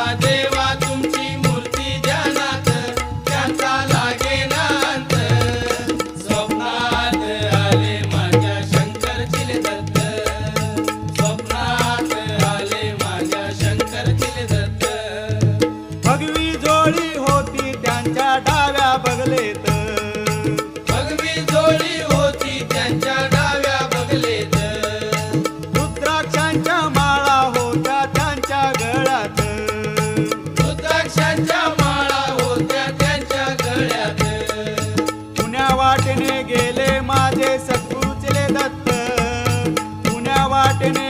I did. फुलांच्या माळा वाटेने गेले माझे सद्गुरुचले दत्त. पुण्या वाटेने